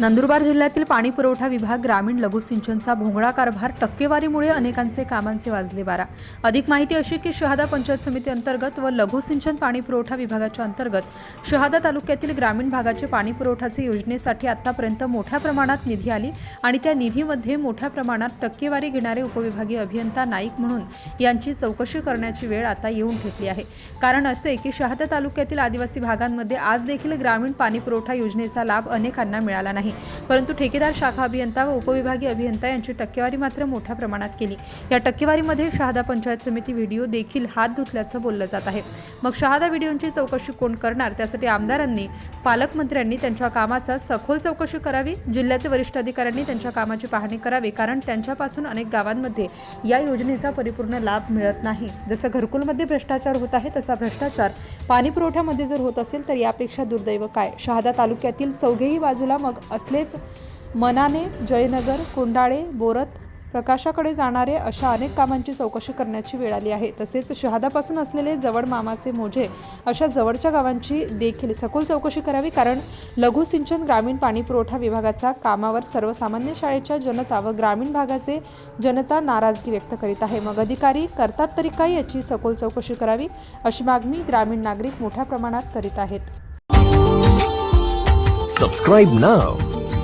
नंदुरबार जिल्ह्यातील पाणी पुरवठा विभाग ग्रामीण लघुसिंचनचा भोंगळा कारभार टक्केवारीमुळे अनेकांचे कामांचे वाजले बारा अधिक माहिती अशी की शहादा पंचायत समिती अंतर्गत व लघुसिंचन पाणी पुरवठा विभागाच्या अंतर्गत शहादा तालुक्यातील ग्रामीण भागाचे पाणी पुरवठाचे योजनेसाठी आतापर्यंत मोठ्या प्रमाणात निधी आली आणि त्या निधीमध्ये मोठ्या प्रमाणात टक्केवारी घेणारे उपविभागीय अभियंता नाईक म्हणून यांची चौकशी करण्याची वेळ आता येऊन ठेपली आहे. कारण असे की शहादा तालुक्यातील आदिवासी भागांमध्ये आज देखील ग्रामीण पाणी पुरवठा योजनेचा लाभ अनेकांना मिळाला नाही. परंतु ठेकेदार शाखा अभियंता व उपविभागीय अभियंता यांची टक्केवारी मात्र मोठ्या प्रमाणात केली. या टक्केवारीमध्ये शहादा पंचायत समिती व्हिडिओ देखील हात धुतल्याचं बोललं जात आहे. मग शहादा व्हिडिओची चौकशी कोण करणार? त्यासाठी आमदारांनी पालकमंत्र्यांनी त्यांच्या कामाचा सखोल चौकशी करावी जिल्ह्याचे वरिष्ठ अधिकाऱ्यांनी त्यांच्या कामाची पाहणी करावी कारण त्यांच्यापासून अनेक गावांमध्ये या योजनेचा परिपूर्ण लाभ मिळत नाही. जसं घरकुलमध्ये भ्रष्टाचार होत आहे तसा भ्रष्टाचार पाणी पुरवठ्यामध्ये जर होत असेल तर यापेक्षा दुर्दैव काय? शहादा तालुक्यातील चौघेही बाजूला मग असलेच मनाने जयनगर कोंडाळे बोरत प्रकाशाकडे जाणारे अशा अनेक कामांची चौकशी करण्याची वेळ आली आहे. तसेच शहादापासून असलेले जवळ मामाचे मोझे अशा जवळच्या गावांची देखील सखोल चौकशी करावी कारण लघु सिंचन ग्रामीण पाणी पुरवठा विभागाच्या कामावर सर्वसामान्य शाळेच्या जनता व ग्रामीण भागाचे जनता नाराजगी व्यक्त करीत आहे. मग अधिकारी करतात तरी काय याची सखोल चौकशी करावी अशी मागणी ग्रामीण नागरिक मोठ्या प्रमाणात करीत आहेत. सबस्क्राईब नाव